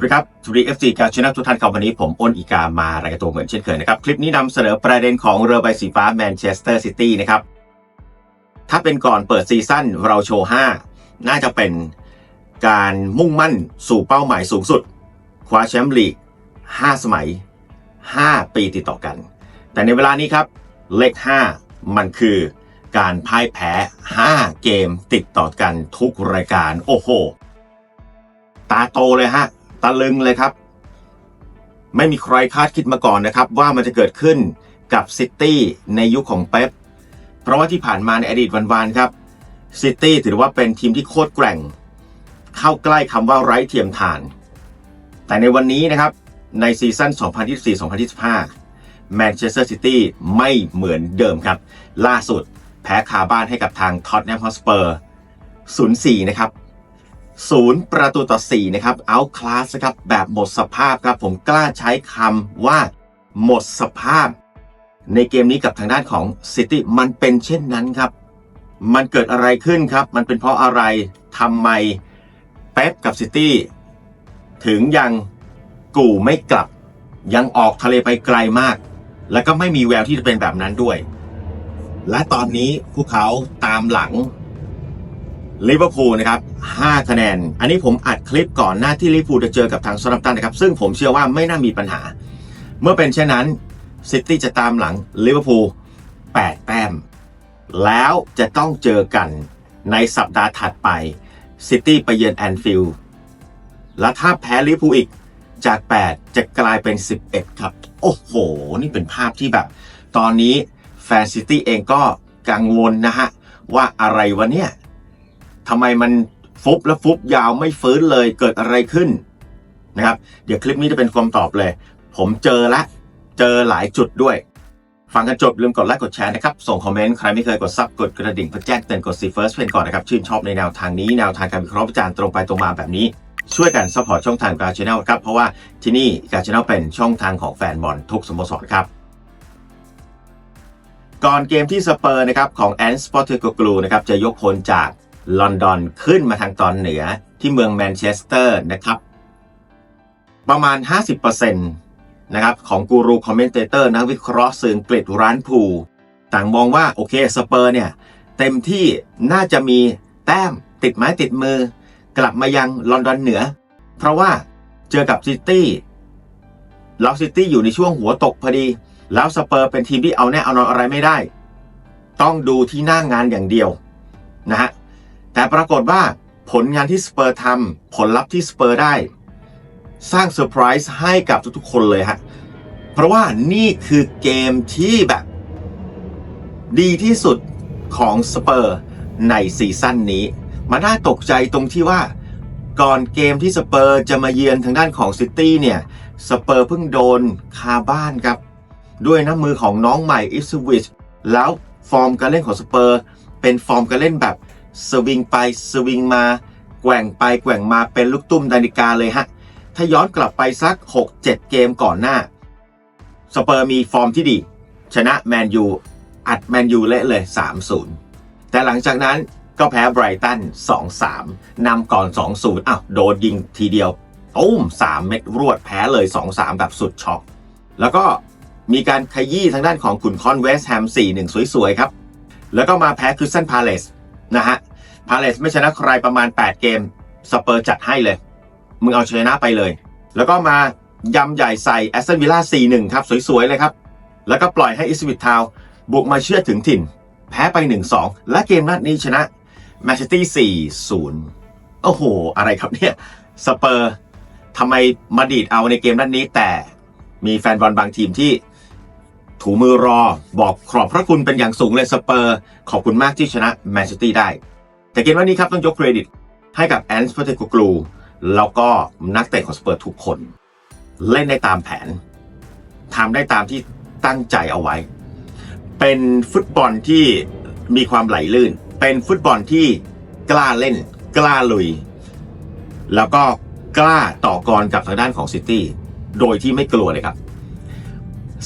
สวัสดีครับสวัสดี FC การชนะทุกท่านครับวันนี้ผมอ้นอีกามารายงานตัวเหมือนเช่นเคยนะครับ คลิปนี้นำเสนอประเด็นของเรือใบสีฟ้าแมนเชสเตอร์ซิตี้นะครับ ถ้าเป็นก่อนเปิดซีซั่นเราโชว์ 5 น่าจะเป็นการมุ่งมั่นสู่เป้าหมายสูงสุด คว้าแชมป์ลีก 5 สมัย 5 ปีติดต่อกัน แต่ในเวลานี้ครับ เลข 5 มันคือการพ่ายแพ้ 5 เกมติดต่อกันทุกรายการ โอ้โห ตาโตเลยฮะ ตะลึงเลยครับ ไม่มีใครคาดคิดมาก่อนนะครับ ว่ามันจะเกิดขึ้นกับซิตี้ในยุคของเป๊ปเพราะว่าที่ผ่านมาในอดีตวันๆครับซิตี้ถือว่าเป็นทีมที่โคตรแกร่ง เข้าใกล้คำว่าไร้เทียมทาน แต่ในวันนี้นะครับในซีซั่น 2024-2025 แมนเชสเตอร์ซิตี้ไม่เหมือนเดิมครับ ล่าสุดแพ้คาบ้านให้กับทางท็อตแนมฮอสเปอร์ 0-4 นะครับ ศูนย์ประตูต่อ 4 นะครับเอาคลาสครับแบบหมดสภาพครับ ผมกล้าใช้คำว่าหมดสภาพ ในเกมนี้กับทางด้านของซิตี้มันเป็นเช่นนั้นครับ มันเกิดอะไรขึ้นครับ มันเป็นเพราะอะไรทำไมเป๊ปกับซิตี้ถึงยังกู่ไม่กลับ ยังออกทะเลไปไกลมาก แล้วก็ไม่มีแววที่จะเป็นแบบนั้นด้วย และตอนนี้พวกเขาตามหลัง ลิเวอร์พูลนะครับ5คะแนน อันนี้ผมอัดคลิปก่อนหน้าที่ลิเวอร์พูลจะเจอกับทางซาร์ตันนะครับ ซึ่งผมเชื่อว่าไม่น่ามีปัญหา เมื่อเป็นเช่นนั้นซิตี้จะตามหลังลิเวอร์พูล8แต้ม แล้วจะต้องเจอกันในสัปดาห์ถัดไปซิตี้ไปเยือนแอนฟิลด์และถ้าแพ้ลิเวอร์พูลอีกจาก 8 จะกลายเป็น 11 ครับ โอ้โห นี่เป็นภาพที่แบบ ตอนนี้แฟนซิตี้เองก็กังวลนะฮะ ว่าอะไรวะเนี่ย ทำไมมันฟุบและฟุบยาวไม่ฟื้นเลยเกิดอะไรขึ้นนะครับ เดี๋ยวคลิปนี้จะเป็นคำตอบเลย ผมเจอละ เจอหลายจุดด้วย ฟังกันจบลืมกดไลค์กดแชร์นะครับ ส่งคอมเมนต์ ใครไม่เคยกดซับกดกระดิ่งเพื่อแจ้งเตือนกดซีเฟิร์สเพนก่อนนะครับ ชื่นชอบในแนวทางนี้แนวทางการวิเคราะห์วิจารณ์ตรงไปตรงมาแบบนี้ช่วยกันซัพพอร์ตช่องทางการชแนลครับ เพราะว่าที่นี่การชแนลเป็นช่องทางของแฟนบอลทุกสโมสรครับ ก่อนเกมที่สเปอร์นะครับของแอนสปอร์ตเกกลูนะครับจะยกพลจาก ลอนดอนขึ้นมาทางตอนเหนือที่เมืองแมนเชสเตอร์นะครับ ประมาณ 50%นะครับของกูรูคอมเมนเตเตอร์นักวิเคราะห์สื่ออังกฤษร้านผูต่างมองว่า โอเคสเปอร์เนี่ย เต็มที่น่าจะมีแต้มติดไม้ติดมือ กลับมายังลอนดอนเหนือ เพราะว่าเจอกับซิตี้แล้วซิตี้อยู่ในช่วงหัวตกพอดี แล้วสเปอร์เป็นทีมที่เอาแน่เอานอนอะไรไม่ได้ ต้องดูที่หน้างงานอย่างเดียวนะฮะ แต่ปรากฏว่าผลงานที่สเปอร์ทำผลลัพธ์ที่สเปอร์ได้ สร้างเซอร์ไพรส์ให้กับทุกๆคนเลยฮะ เพราะว่านี่คือเกมที่แบบ ดีที่สุดของสเปอร์ในซีซั่นนี้มาน่าตกใจตรงที่ว่า ก่อนเกมที่สเปอร์จะมาเยือนทางด้านของซิตี้เนี่ย สเปอร์เพิ่งโดนคาบ้านครับ ด้วยน้ำมือของน้องใหม่อิสวิชแล้วฟอร์มการเล่นของสเปอร์เป็นฟอร์มการเล่นแบบ สวิงไปสวิงมาแกว่งไปแกว่งมาเป็นลูกตุ้มนาฬิกาเลยฮะ ถ้าย้อนกลับไปสัก 6-7 เกมก่อนหน้า สเปอร์มีฟอร์มที่ดี ชนะแมนยูอัดแมนยูเละเลย 3-0 แต่หลังจากนั้นก็แพ้ไบรตัน 2-3นำก่อน 2-0อ้าวโดนยิงทีเดียวตุ้ม3 เม็ดรวดแพ้เลย 2-3 แบบสุดช็อกแล้วก็มีการขยี้ทางด้านของขุนคอนเวสแฮม 4-1 สวยๆ ครับ แล้วก็มาแพ้คริสตันพาเลส นะฮะพาเลสไม่ชนะใครประมาณ 8 เกมสเปอร์จัดให้เลย มึงเอาชนะไปเลย แล้วก็มายำใหญ่ใส่แอสตันวิลล่า 4-1 ครับ สวย ๆ เลยครับ แล้วก็ปล่อยให้อิสวิตทาวน์บุกมาเชื่อถึงถิ่น แพ้ไป 1-2 และเกมนัดนี้ชนะแมนเชสเตอร์4-0 โอ้โห อะไรครับเนี่ย สเปอร์ทำไมมาดีดเอาในเกมนัดนี้แต่มีแฟนบอลบางทีมที่ ถูมือรอ บอกขอบพระคุณเป็นอย่างสูงเลยสเปอร์ ขอบคุณมากที่ชนะแมนเชสเตอร์ได้ แต่เกมวันนี้ครับต้องยกเครดิตให้กับแอนส์พอเทโกกลูแล้วก็นักเตะของสเปอร์ทุกคน เล่นได้ตามแผนทำได้ตามที่ตั้งใจเอาไว้ เป็นฟุตบอลที่มีความไหลลื่น เป็นฟุตบอลที่กล้าเล่น กล้าลุย แล้วก็กล้าต่อกรกับทางด้านของซิตี้โดยที่ไม่กลัวเลยครับ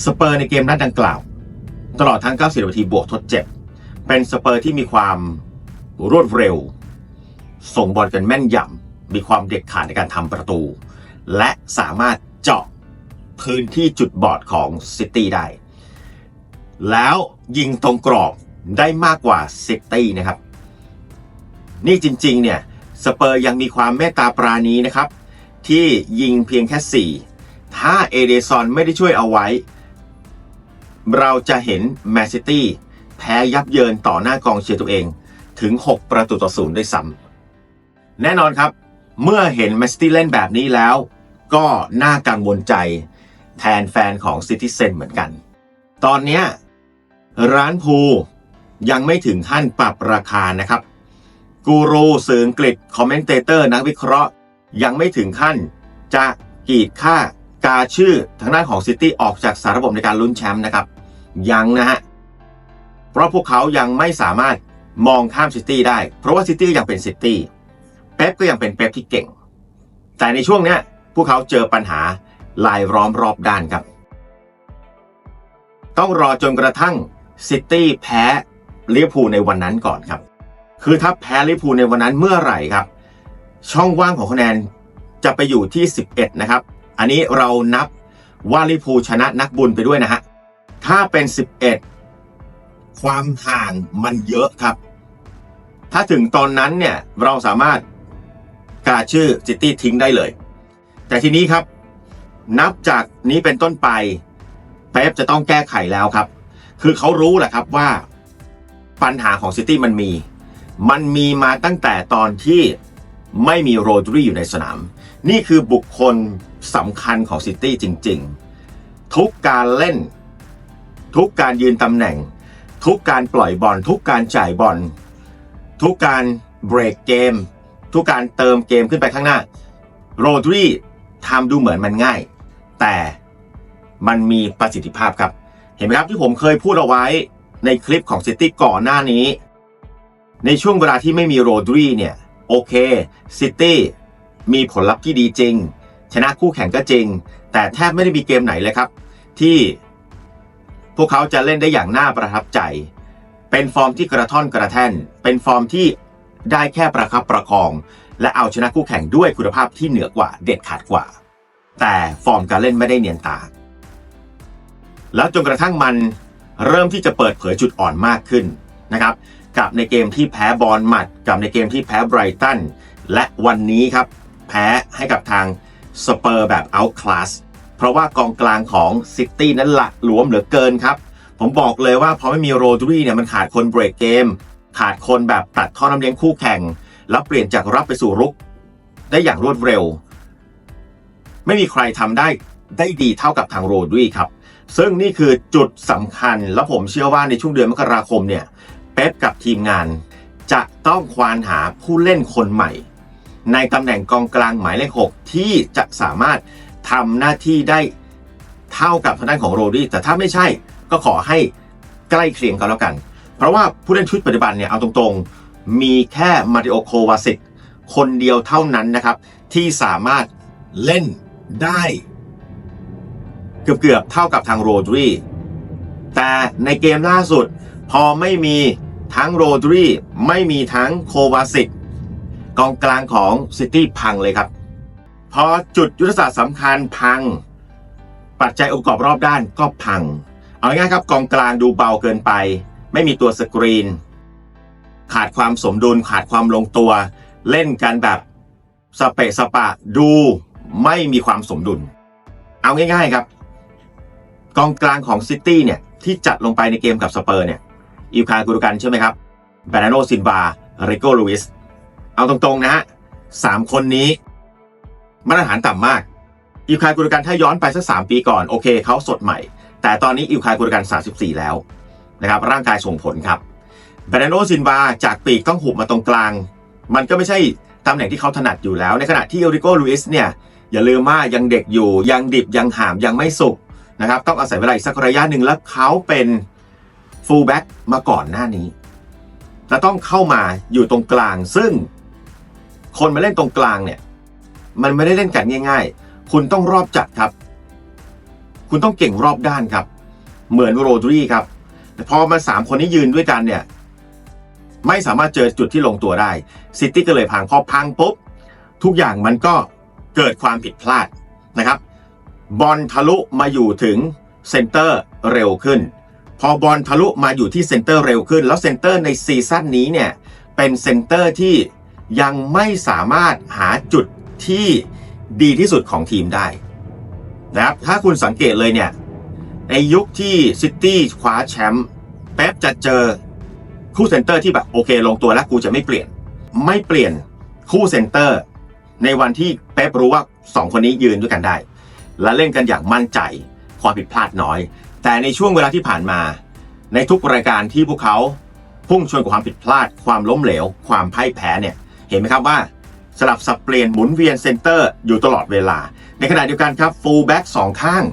สเปอร์ในเกมนัดดังกล่าว ตลอดทั้ง 90 นาทีบวกทดเจ็บ เป็นสเปอร์ที่มีความรวดเร็ว ส่งบอลกันแม่นยำมีความเด็ดขาดในการทำประตู และสามารถเจาะพื้นที่จุดบอดของซิตี้ได้ แล้วยิงตรงกรอบได้มากกว่าซิตี้นะครับ นี่จริงๆเนี่ยสเปอร์ยังมีความเมตตาปราณีนะครับ ที่ยิงเพียงแค่ 4 ถ้าเอเดซอนไม่ได้ช่วยเอาไว้ เราจะเห็นแมนซิตี้แพ้ยับเยินต่อหน้ากองเชียร์ตัวเองถึง 6 ประตูต่อศูนย์ด้วยซ้ำแน่นอนครับ เมื่อเห็นแมนซิตี้เล่นแบบนี้แล้ว ก็น่ากังวลใจแทนแฟนของซิตี้เซนเหมือนกัน ตอนนี้ร้านภูยังไม่ถึงขั้นปรับราคานะครับ กูรูสื่ออังกฤษคอมเมนเตเตอร์นักวิเคราะห์ ยังไม่ถึงขั้นจะกีดค่า กาชื่อทางด้านของซิตี้ออกจากสารระบบในการลุ้นแชมป์นะครับ ยังนะฮะ เพราะพวกเขายังไม่สามารถมองข้ามซิตี้ได้ เพราะว่าซิตี้ยังเป็นซิตี้เป๊ปก็ยังเป็นเป๊ปที่เก่ง แต่ในช่วงเนี้ยพวกเขาเจอปัญหาลายล้อมรอบด้านครับ ต้องรอจนกระทั่งซิตี้แพ้ลิเวอร์พูลในวันนั้นก่อนครับ คือถ้าแพ้ลิเวอร์พูลในวันนั้นเมื่อไหร่ครับ ช่องว่างของคะแนนจะไปอยู่ที่ 11 นะครับ อันนี้เรานับว่าลิพูชนะนักบุญไปด้วยนะฮะ ถ้าเป็น 11 ความห่างมันเยอะครับ ถ้าถึงตอนนั้นเนี่ยเราสามารถกาชื่อซิตี้ทิ้งได้เลย แต่ทีนี้ครับ นับจากนี้เป็นต้นไปเป๊ปจะต้องแก้ไขแล้วครับ คือเขารู้แหละครับว่าปัญหาของซิตี้มันมี มันมีมาตั้งแต่ตอนที่ไม่มีโรดรีอยู่ในสนาม นี่คือบุคคล สำคัญของซิตี้จริง ๆ ทุกการเล่น ทุกการยืนตำแหน่ง ทุกการปล่อยบอลทุกการจ่ายบอลทุกการเบรกเกม ทุกการเติมเกมขึ้นไปข้างหน้า โรดรีทำดูเหมือนมันง่าย แต่มันมีประสิทธิภาพครับ เห็นไหมครับที่ผมเคยพูดเอาไว้ในคลิปของซิตี้ก่อนหน้านี้ ในช่วงเวลาที่ไม่มีโรดรีเนี่ย โอเคซิตี้มีผลลัพธ์ที่ดีจริง ชนะคู่แข่งก็จริง แต่แทบไม่ได้มีเกมไหนเลยครับ ที่พวกเขาจะเล่นได้อย่างน่าประทับใจ เป็นฟอร์มที่กระท่อนกระแท่น เป็นฟอร์มที่ได้แค่ประคับประคอง และเอาชนะคู่แข่งด้วยคุณภาพที่เหนือกว่าเด็ดขาดกว่า แต่ฟอร์มการเล่นไม่ได้เนียนตา แล้วจนกระทั่งมันเริ่มที่จะเปิดเผยจุดอ่อนมากขึ้นนะครับกับในเกมที่แพ้บอลหมัด กับในเกมที่แพ้ไบรตันและวันนี้ครับ แพ้ให้กับทาง สเปอร์แบบเอาคลาสเพราะว่ากองกลางของซิตี้นั้นหละหลวมเหลือเกินครับ ผมบอกเลยว่าพอไม่มีโรดรีเนี่ยมันขาดคนเบรกเกม ขาดคนแบบตัดท่อน้ำเลี้ยงคู่แข่ง แล้วเปลี่ยนจากรับไปสู่รุก ได้อย่างรวดเร็ว ไม่มีใครทำได้ได้ดีเท่ากับทางโรดรีครับ ซึ่งนี่คือจุดสำคัญและผมเชื่อว่าในช่วงเดือนมกราคมเนี่ยเป๊ปกับทีมงาน จะต้องควานหาผู้เล่นคนใหม่ ในตำแหน่งกองกลางหมายเลข 6 ที่จะสามารถทำหน้าที่ได้เท่ากับทางด้านของโรดี้แต่ถ้าไม่ใช่ก็ขอให้ใกล้เคียงกันแล้วกัน เพราะว่าผู้เล่นชุดปัจจุบันเนี่ยเอาตรงๆ มีแค่มาริโอโควาสิกคนเดียวเท่านั้นนะครับ ที่สามารถเล่นได้เกือบๆเท่ากับทางโรดรีแต่ในเกมล่าสุด พอไม่มีทั้งโรดรีไม่มีทั้งโควาสิก กองกลางของซิตี้พังเลยครับ พอจุดยุทธศาสตร์สำคัญพัง ปัจจัยองค์ประกอบรอบด้านก็พัง เอาง่ายๆครับกองกลางดูเบาเกินไป ไม่มีตัวสกรีน ขาดความสมดุลขาดความลงตัว เล่นกันแบบสเปะสปะดูไม่มีความสมดุล เอาง่ายๆครับ กองกลางของซิตี้เนี่ยที่จัดลงไปในเกมกับสเปอร์เนี่ยอิวคานกุรุกันใช่ไหมครับแบรนาโนซินบาริโกลูอิส เอาตรงๆนะฮะสามคนนี้ มาตรฐานต่ำมาก อิวคายกุรุกันถ้าย้อนไปสักสามปีก่อนโอเคเขาสดใหม่ แต่ตอนนี้อิวคายกุรุกัน 34 แล้วนะครับ ร่างกายส่งผลครับแบรนาโนซินบาจากปีกต้องหุบมาตรงกลาง มันก็ไม่ใช่ตำแหน่งที่เขาถนัดอยู่แล้ว ในขณะที่เอริโกลูอิสเนี่ยอย่าลืมว่ายังเด็กอยู่ยังดิบยังหามยังไม่สุกนะครับต้องอาศัยเวลาสักระยะหนึ่งแล้วเขาเป็นฟูลแบ็กมาก่อนหน้านี้ และต้องเข้ามาอยู่ตรงกลางซึ่ง คนมาเล่นตรงกลางเนี่ย มันไม่ได้เล่นกันง่าย ๆ คุณต้องรอบจัดครับ คุณต้องเก่งรอบด้านครับ เหมือนโรดรีครับแต่พอมาสามคนนี้ยืนด้วยกันเนี่ย ไม่สามารถเจอจุดที่ลงตัวได้ซิตี้ก็เลยพังพอพังปุ๊บทุกอย่างมันก็เกิดความผิดพลาดนะครับ บอลทะลุมาอยู่ถึงเซนเตอร์เร็วขึ้น พอบอลทะลุมาอยู่ที่เซนเตอร์เร็วขึ้น แล้วเซนเตอร์ในซีซั่นนี้เนี่ยเป็นเซนเตอร์ที่ ยังไม่สามารถหาจุดที่ดีที่สุดของทีมได้นะครับถ้าคุณสังเกตเลยเนี่ย ในยุคที่ซิตี้คว้าแชมป์เป๊ปจะเจอคู่เซนเตอร์ที่แบบโอเค ลงตัวแล้วกูจะไม่เปลี่ยน ไม่เปลี่ยนคู่เซนเตอร์ ในวันที่เป๊ปรู้ว่าสองคนนี้ยืนด้วยกันได้ และเล่นกันอย่างมั่นใจความผิดพลาดน้อย แต่ในช่วงเวลาที่ผ่านมา ในทุกรายการที่พวกเขาพุ่งชนกับความผิดพลาด ความล้มเหลว ความพ่ายแพ้เนี่ย เห็นไหมครับว่าสลับสับเปลี่ยนหมุนเวียนเซนเตอร์อยู่ตลอดเวลา ในขณะเดียวกันครับฟูลแบ็กสองข้าง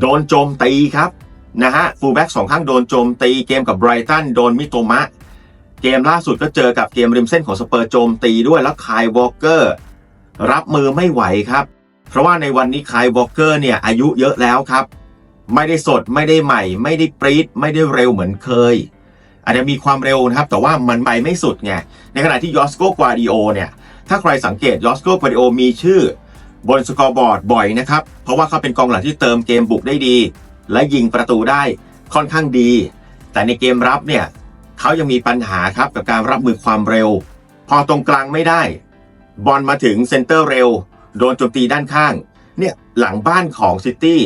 โดนโจมตีครับนะฮะฟูลแบ็กสองข้างโดนโจมตีเกมกับไบรตันโดนมิโตมะ เกมล่าสุดก็เจอกับเกมริมเส้นของสเปอร์โจมตีด้วยแล้วคายวอลเกอร์รับมือไม่ไหวครับ เพราะว่าในวันนี้คายวอลเกอร์เนี่ยอายุเยอะแล้วครับ ไม่ได้สดไม่ได้ใหม่ ไม่ได้ปรีดไม่ได้เร็วเหมือนเคย อาจจะมีความเร็วนะครับ แต่ว่ามันไปไม่สุดไง ในขณะที่ยอสโกกวาดิโอเนี่ย ถ้าใครสังเกตยอสโกกวาดิโอมีชื่อบนสกอร์บอร์ดบ่อยนะครับ เพราะว่าเขาเป็นกองหลังที่เติมเกมบุกได้ดี และยิงประตูได้ค่อนข้างดี แต่ในเกมรับเนี่ยเขายังมีปัญหาครับกับการรับมือความเร็ว พอตรงกลางไม่ได้ บอลมาถึงเซนเตอร์เร็ว โดนโจมตีด้านข้าง เนี่ยหลังบ้านของซิตี้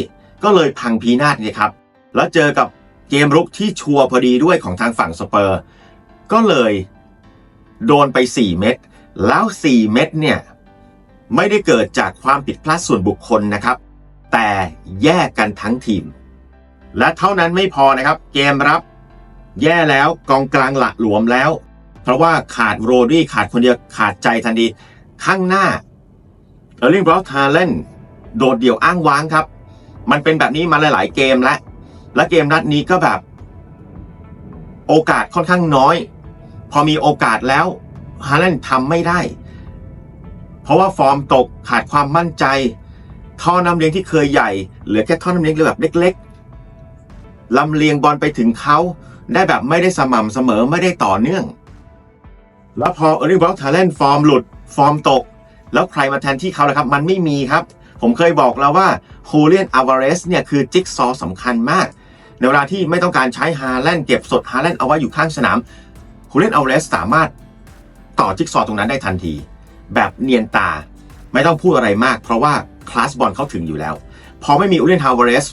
ก็เลยพังพีนาศเนี่ยครับ แล้วเจอกับ เกมรุกที่ชัวร์พอดีด้วยของทางฝั่งสเปอร์ ก็เลยโดนไป 4 เม็ดแล้ว 4 เม็ดเนี่ย ไม่ได้เกิดจากความผิดพลาดส่วนบุคคลนะครับ แต่แยกกันทั้งทีม และเท่านั้นไม่พอนะครับ เกมรับแย่แล้วกองกลางหละหลวมแล้ว เพราะว่าขาดโรดี้ขาดคนเดียวขาดใจทันทีข้างหน้าเออร์ลิงบรอสทาเลนโดดเดี่ยวอ้างว้างครับ มันเป็นแบบนี้มาหลาย ๆ เกมแล้ว และเกมนัดนี้ก็แบบ โอกาสค่อนข้างน้อย พอมีโอกาสแล้วฮาเลนทำไม่ได้ เพราะว่าฟอร์มตกขาดความมั่นใจ ท่อน้ำเลี้ยงที่เคยใหญ่ เหลือแค่ท่อน้ำเลี้ยงแบบเล็กๆลำเลียงบอลไปถึงเขาได้แบบไม่ได้สม่ำเสมอไม่ได้ต่อเนื่อง แล้วพอเออร์ลิงบรอสทาเลนฟอร์มหลุด ฟอร์มตก แล้วใครมาแทนที่เขาล่ะครับ มันไม่มีครับ ผมเคยบอกแล้วว่าฮูเลียนอาวาเรสเนี่ยคือจิ๊กซอว์สำคัญมาก ในเวลาที่ไม่ต้องการใช้ฮาแลนด์เก็บสดฮาแลนด์เอาไว้อยู่ข้างสนามฮูเลียนอาเรสสามารถต่อจิ๊กซอตรงนั้นได้ทันที แบบเนียนตาไม่ต้องพูดอะไรมาก เพราะว่าคลาสบอลเขาถึงอยู่แล้ว พอไม่มีอูเลนฮาวาเรส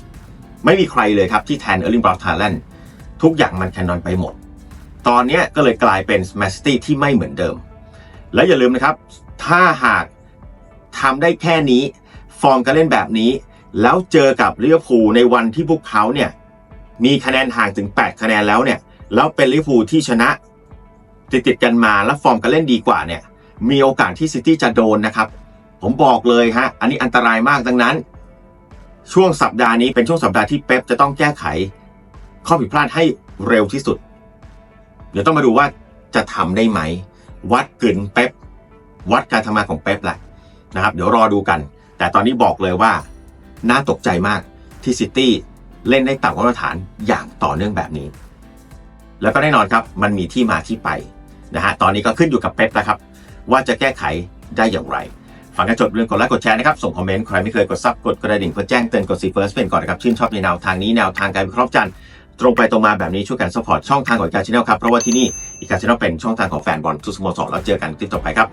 ไม่มีใครเลยครับที่แทนเออร์ลิงบรอสทาเลนทุกอย่างมันแคนนอนไปหมด ตอนนี้ก็เลยกลายเป็นแมสตี้ที่ไม่เหมือนเดิม และอย่าลืมนะครับ ถ้าหากทำได้แค่นี้ ฟอร์มการเล่นแบบนี้ แล้วเจอกับลิเวอร์พูลในวันที่พวกเขาเนี่ย มีคะแนนห่างถึง 8 คะแนนแล้วเนี่ยแล้วเป็นลิเวอร์พูที่ชนะติดติดกันมาแล้วฟอร์มการเล่นดีกว่าเนี่ยมีโอกาสที่ซิตี้จะโดนนะครับ ผมบอกเลยฮะอันนี้อันตรายมากดังนั้น ช่วงสัปดาห์นี้เป็นช่วงสัปดาห์ที่เป๊ปจะต้องแก้ไข ข้อผิดพลาดให้เร็วที่สุด เดี๋ยวต้องมาดูว่าจะทำได้ไหม วัดกึนเป๊ปวัดการทำงานของเป๊ปแหละนะครับ เดี๋ยวรอดูกัน แต่ตอนนี้บอกเลยว่าน่าตกใจมากที่ซิตี้ เล่นได้ต่ำกว่ามาตรฐานอย่างต่อเนื่องแบบนี้ แล้วก็แน่นอนครับ มันมีที่มาที่ไปนะฮะตอนนี้ก็ขึ้นอยู่กับเป๊ปนะครับ ว่าจะแก้ไขได้อย่างไรฟังกันจบเรื่องกดไลค์กดแชร์นะครับ ส่งคอมเมนต์ใครไม่เคยกดซับกดกระดิ่งเพื่อแจ้งเตือนกดซีเฟิร์สเป็นก่อนนะครับ ชื่นชอบในแนวทางนี้แนวทางการวิเคราะห์จันทร์ตรงไปตรงมาแบบนี้ช่วยกันสปอร์ตช่องทางของอีกาชแนลครับเพราะว่าที่นี่อีกาชแนลเป็นช่องทางของแฟนบอลทุกสโมสรแล้วเจอกันคลิปต่อไปครับ